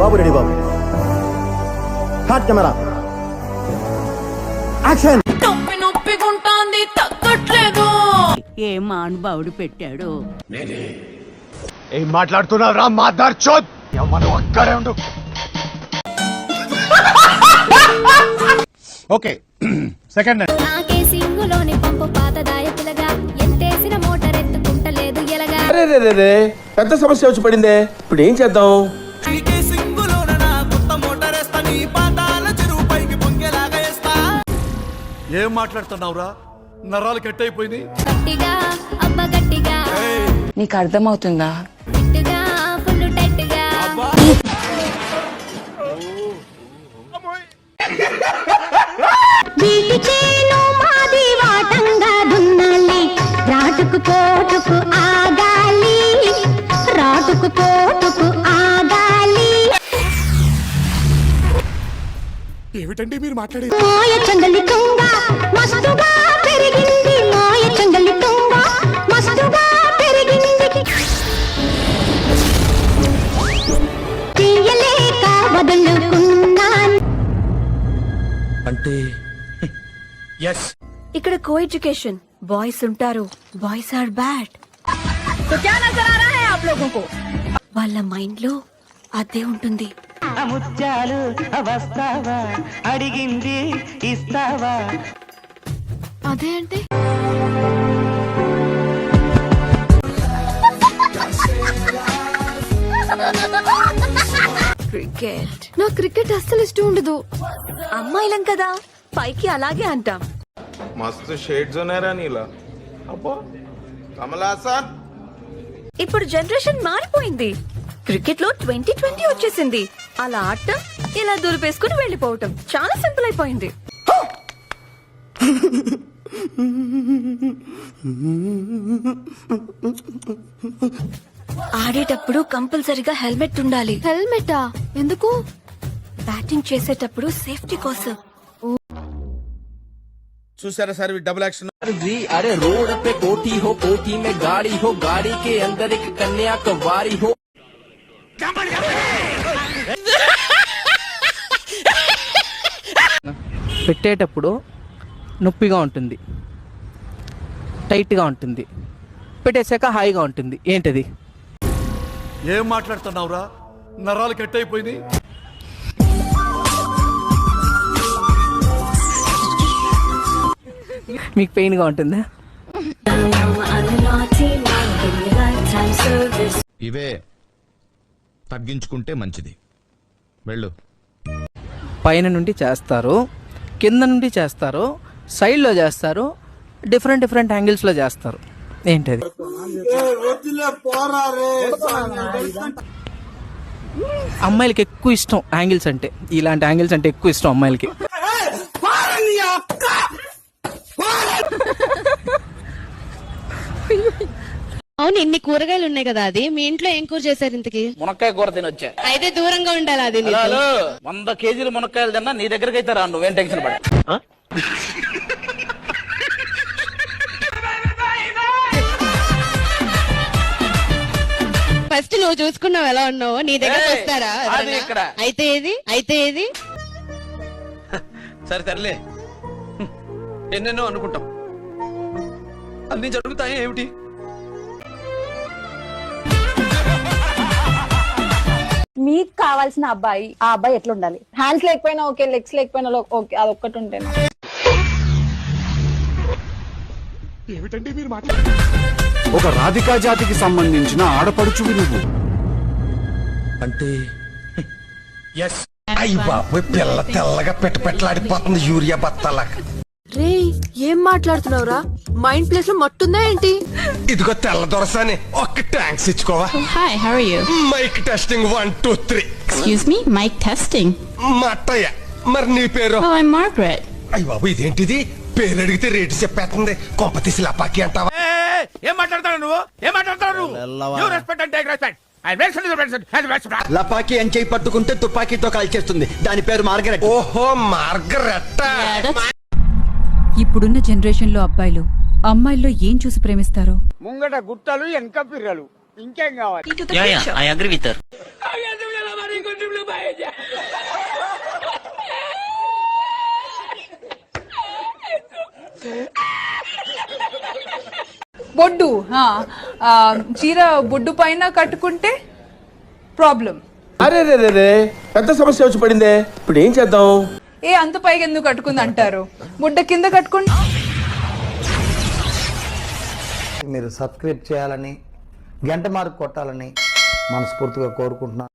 బాబు ready బాబు. హాట్ camera action నొప్పి నొప్పిగుంటాంది తగ్గట్లేదు. ఏ మానుభావుడు పెట్టాడు? ఏం మాట్లాడుతున్నావు రా మాదార్ చోద్? మనం అక్కడే ఉండు. ఓకే సెకండ్ నాకే సింగులోని పంపు పాతదాయ పిలగా ఎంతేసిన మోటార్ ఎత్తుకుంటలేదు ఎలగా. అరే రే రే రే. పెద్ద సమస్య వచ్చి పడిందే. ఇప్పుడు ఏం చేద్దాం? ఏం మాట్లాడుతున్నావురా? నరాలు కట్ అయిపోయింది గట్టిగా అబ్బ గట్టిగా. నీకు అర్థమవుతుందా? గట్టిగా ఫుల్ టైట్గా వీటి ఏమిటండి మీరు మాట్లాడేది? మాయ చంగలి తుంగ మస్తుగా పెరిగింది. మాయ చంగలి తుంగ మస్తుగా పెరిగింది. తీయలేక వదులుకున్నాను. అంటే ఎస్ ఇక్కడ కో ఎడ్యుకేషన్ బాయ్స్ ఉంటారు బాయ్స్ ఆర్ బ్యాడ్ వాళ్ళ మైండ్లో అదే ఉంటుంది. ముత్యాలు వస్తావా? అడిగింది ఇస్తావా? అదే అంటే? క్రికెట్. నా క్రికెట్ అస్సలు ఇష్టం ఉండదు. అమ్మాయిలం కదా. పైకి అలాగే అంటాం. మస్తు షేడ్స్ ఉన్నారా నీలా. అబ్బా కమలా సార్. ఇప్పుడు జనరేషన్ మారిపోయింది. క్రికెట్లో ట్వంటీ ట్వంటీ వచ్చేసింది. అలా ఆడటం ఇలా దులిపేసుకుని వెళ్ళిపోవటం చాలా సింపుల్ అయిపోయింది. ఆడేటప్పుడు కంపల్సరీగా హెల్మెట్ ఉండాలి. హెల్మెటా? ఎందుకు? బ్యాటింగ్ చేసేటప్పుడు సేఫ్టీ కోసం. చూసారా సార్ డబుల్ యాక్షన్ అరే రోడ్ పే కోటి హో కోటి మే గాడి హో గాడి కే అందరికి కన్యా కవారి హో. పెట్టేటప్పుడు నొప్పిగా ఉంటుంది. టైట్గా ఉంటుంది. పెట్టేశాక హాయిగా ఉంటుంది. ఏంటది? ఏం మాట్లాడుతున్నావురా? నరాలు కట్ అయిపోయింది మీకు పెయిన్గా ఉంటుందా? ఇవే తగ్గించుకుంటే మంచిది. వెళ్ళు. పైన నుండి చేస్తారు కింద నుండి చేస్తారు సైడ్లో చేస్తారు డిఫరెంట్ డిఫరెంట్ యాంగిల్స్లో చేస్తారు. ఏంటది? అమ్మాయిలకి ఎక్కువ ఇష్టం యాంగిల్స్ అంటే. ఇలాంటి యాంగిల్స్ అంటే ఎక్కువ ఇష్టం అమ్మాయిలకి. అవును ఇన్ని కూరగాయలు ఉన్నాయి కదా అది. మీ ఇంట్లో ఏం కూర చేశారు ఇంతకి? మునక్కాయ కూర తినొచ్చా? అయితే దూరంగా ఉండాలి అది నీకు. హలో వంద కేజీలు మునక్కాయలు తిన్నా నీ దగ్గరికి అయితే రాను నువ్వేం టెన్షన్ పడ ఫస్ట్ నువ్వు చూసుకున్నావు ఎలా ఉన్నావో. నీ దగ్గర ఏయ్, వస్తారా అది ఎవరైనా? ఇక్కడ. అయితే ఏది? అయితే ఏది? సరే సర్లే. ఎన్నెన్నో అనుకుంటాం. అన్ని జరుగుతాయి ఏమిటి? మీకు కావాల్సిన అబ్బాయి ఆ అబ్బాయి ఎట్లా ఉండాలి హ్యాండ్స్ లేకపోయినా ఓకే లెగ్స్ లేకపోయినా ఓకే అది ఒక్కటి ఉంటేనే. ఏమిటండి మీరు మాట్లాడు ఒక రాధికా జాతికి సంబంధించిన ఆడపడుచువి నువ్వు. అంటే ఎస్ అయ్యి బాబోయ్ పిల్ల తెల్లగా పెట్ట పెట్టలాడిపోతుంది యూరియా బత్తాలాగా. రే ఏం మాట్లాడుతున్నావురా? మైండ్ ప్లేస్లో మట్టుందా ఏంటి? ఇదిగో తెల్ల దొరసాని ఒక్క thanks ఇచ్చుకోవా? Hi how are you mike testing one two three excuse me mike testing మా అత్తయ్య మరి నీ పేరు? ఐ మార్గరెట్ అయ్యి బాబు ఇదేంటిది? పేరు అడిగితే రేటు చెప్పేస్తుంది. కొంప తీసి లపాకి అంటావా? ఏం మాట్లాడతావు నువ్వు? ఏం మాట్లాడతావు నువ్వు? రెస్పెక్ట్ అంటే రెస్పెక్ట్ లపాకి ఎంచేయి పట్టుకుంటే తుపాకీతో కాల్చేస్తుంది. దాని పేరు మార్గరెట్. ఓహో మార్గరెట్ట? ఇప్పుడున్న జనరేషన్లో అబ్బాయిలు అమ్మాయిల్లో ఏం చూసి ప్రేమిస్తారు? ముంగట గుట్టలు వెనక పిర్రలు. ఇంకేం కావాలి? బొడ్డు చీర బొడ్డు పైన కట్టుకుంటే ప్రాబ్లం అరే రే రే పెద్ద సమస్య వచ్చి పడిందే. ఇప్పుడు ఏం చేద్దాం? ఏ అంత పైగా ఎందుకు కట్టుకుంది అంటారు? గుడ్డ కింద కట్టుకుంటే మీరు సబ్స్క్రైబ్ చేయాలని గంట మార్క్ కొట్టాలని మనస్ఫూర్తిగా కోరుకుంటున్నాను